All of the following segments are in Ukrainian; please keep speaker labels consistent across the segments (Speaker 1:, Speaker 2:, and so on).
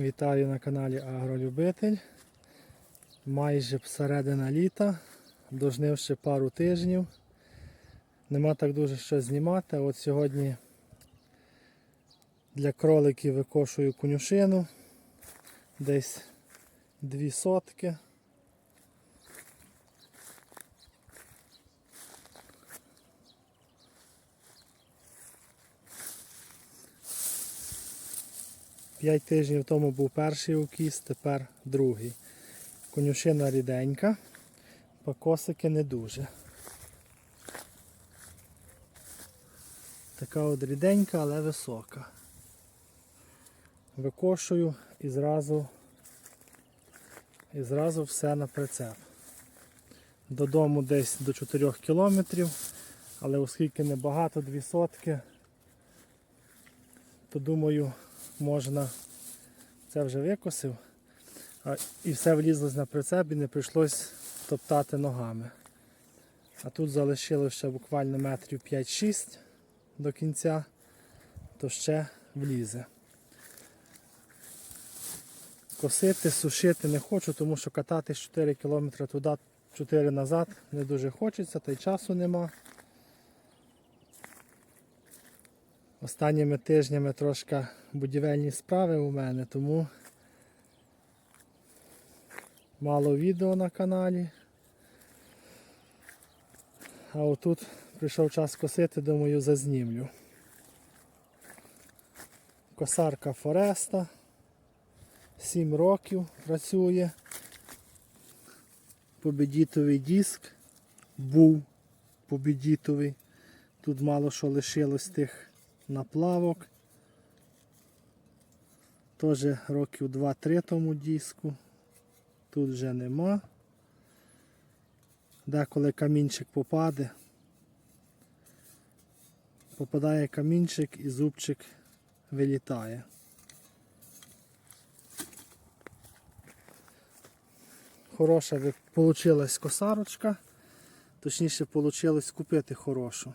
Speaker 1: Вітаю на каналі Агролюбитель. Майже середина літа, дожнив ще пару тижнів. Нема так дуже що знімати. От сьогодні для кроликів викошую конюшину. Десь дві сотки. П'ять тижнів тому був перший укіс, тепер другий. Конюшина ріденька, покосики не дуже. Така от ріденька, але висока. Викошую і зразу, і зразу все на прицеп. Додому десь до 4 кілометрів, але оскільки небагато, дві сотки, то думаю, можна це вже викосив. А, і все влізлось на прицеп і не прийшлось топтати ногами. А тут залишилося ще буквально метрів 5-6 до кінця, то ще влізе. Косити, сушити не хочу, тому що кататись 4 км туди, 4 назад не дуже хочеться, та й часу нема. Останніми тижнями трошки будівельні справи у мене, тому мало відео на каналі. А отут прийшов час косити, думаю, зазнімлю. Косарка Фореста. 7 років працює. Победітовий диск. Був победітовий. Тут мало що лишилось тих наплавок. Теж років 2-3 тому диску. Тут вже нема. Деколи камінчик попаде. Попадає камінчик і зубчик вилітає. Хороша вийшла косарочка. Точніше вийшло купити хорошу.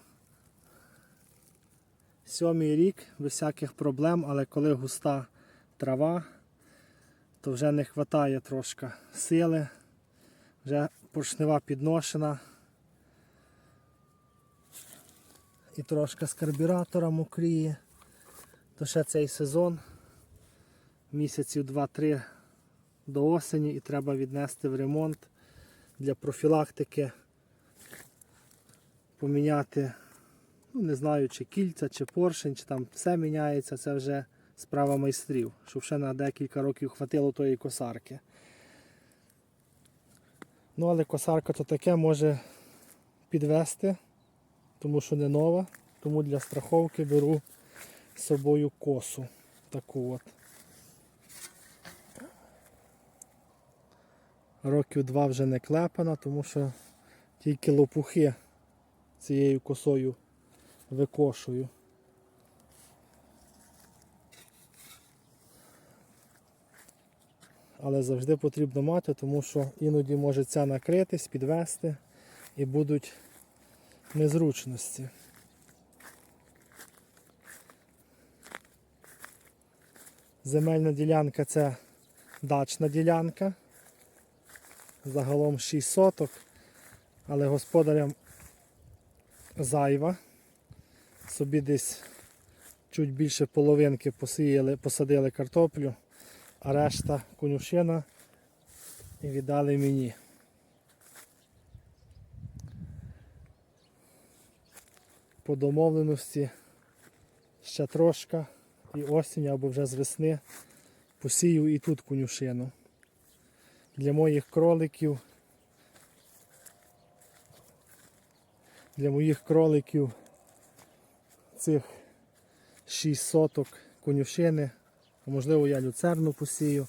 Speaker 1: Сьомий рік без всяких проблем, але коли густа трава, то вже не вистачає трошки сили, вже поршнева підношена. І трошки з карбюратора мокріє. То ще цей сезон, місяців 2-3 до осені і треба віднести в ремонт для профілактики, поміняти, ну не знаю, чи кільця, чи поршень, чи там все міняється, це вже справа майстрів, щоб ще на декілька років хватило тої косарки. Ну, але косарка то таке може підвести, тому що не нова, тому для страховки беру з собою косу. Таку от. Років два вже не клепана, тому що тільки лопухи цією косою викошую. Але завжди потрібно мати, тому що іноді може ця накритись, підвести і будуть незручності. Земельна ділянка це дачна ділянка. Загалом 6 соток, але господарям зайва. Собі десь чуть більше половинки посіяли, посадили картоплю, а решта конюшина і віддали мені. По домовленості ще трошка і осінь або вже з весни посію і тут конюшину для моїх кроликів. Для моїх кроликів цих 6 соток конюшини, можливо я люцерну посію,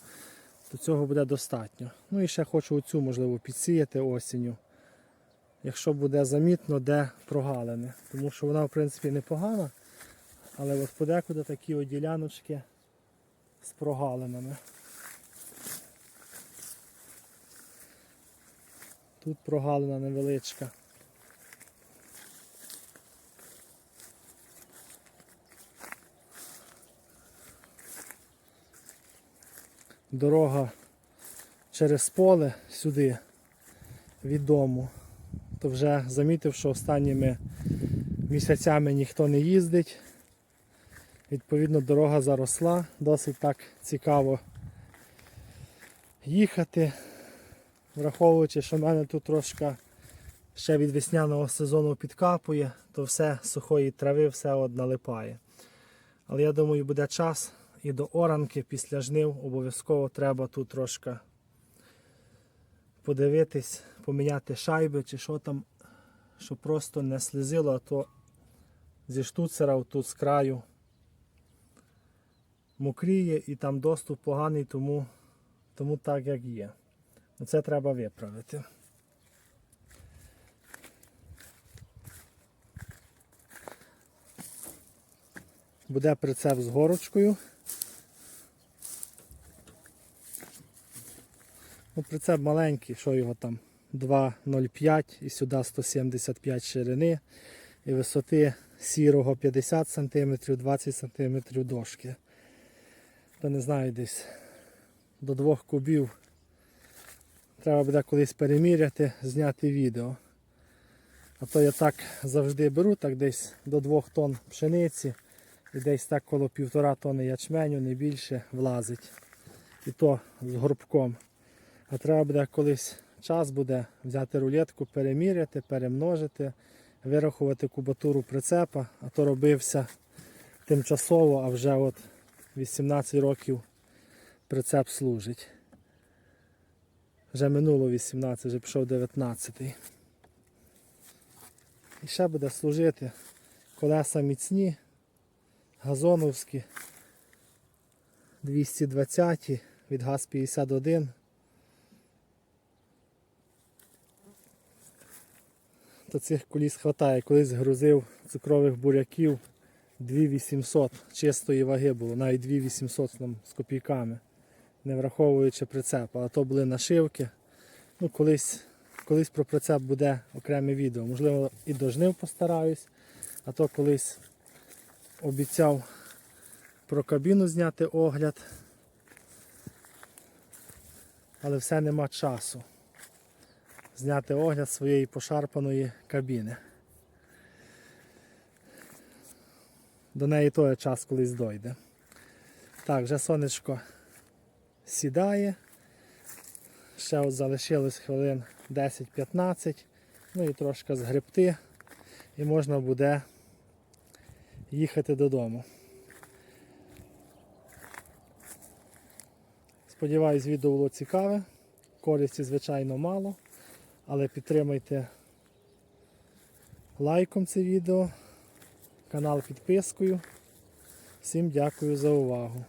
Speaker 1: то цього буде достатньо. Ну і ще хочу оцю, можливо, підсіяти осінню, якщо буде замітно, де прогалини. Тому що вона в принципі непогана, але от подекуди такі от діляночки з прогалинами. Тут прогалина невеличка. Дорога через поле сюди від дому, то вже замітив, що останніми місяцями ніхто не їздить. Відповідно, дорога заросла, досить так цікаво їхати, враховуючи, що в мене тут трошки ще від весняного сезону підкапує, то все сухої трави, все от налипає. Але я думаю, буде час і до оранки після жнив обов'язково треба тут трошки подивитись, поміняти шайби чи що там, щоб просто не слізило, а то зі штуцера тут з краю мокріє і там доступ поганий, тому, тому так як є. Це треба виправити. Буде прицеп з горочкою. Ну, прицеп маленький, що його там 2,05 і сюди 175 ширини і висоти сірого 50 см, 20 см дошки. То не знаю, десь до двох кубів. Треба буде колись переміряти, зняти відео. А то я так завжди беру, так десь до 2 тонн пшениці і десь так коло півтора тонни ячменю, не більше влазить. І то з горбком. А треба буде колись час буде взяти рулетку, переміряти, перемножити, вирахувати кубатуру прицепа, а то робився тимчасово, а вже от 18 років прицеп служить. Вже минуло 18, вже пішов 19. І ще буде служити колеса міцні, газоновські, 220 від ГАЗ-51. То цих коліс хватає. Колись грузив цукрових буряків 2800 чистої ваги було, навіть 2800 там, з копійками, не враховуючи прицеп. А то були нашивки. Ну, колись, колись про прицеп буде окреме відео. Можливо, і до жнив постараюсь, а то колись обіцяв про кабіну зняти огляд. Але все нема часу зняти огляд своєї пошарпаної кабіни. До неї той час колись дойде. Так, вже сонечко сідає. Ще от залишилось хвилин 10-15, ну і трошки згребти, і можна буде їхати додому. Сподіваюсь, відео було цікаве. Користі, звичайно, мало, але підтримайте лайком це відео, канал підпискою. Всім дякую за увагу.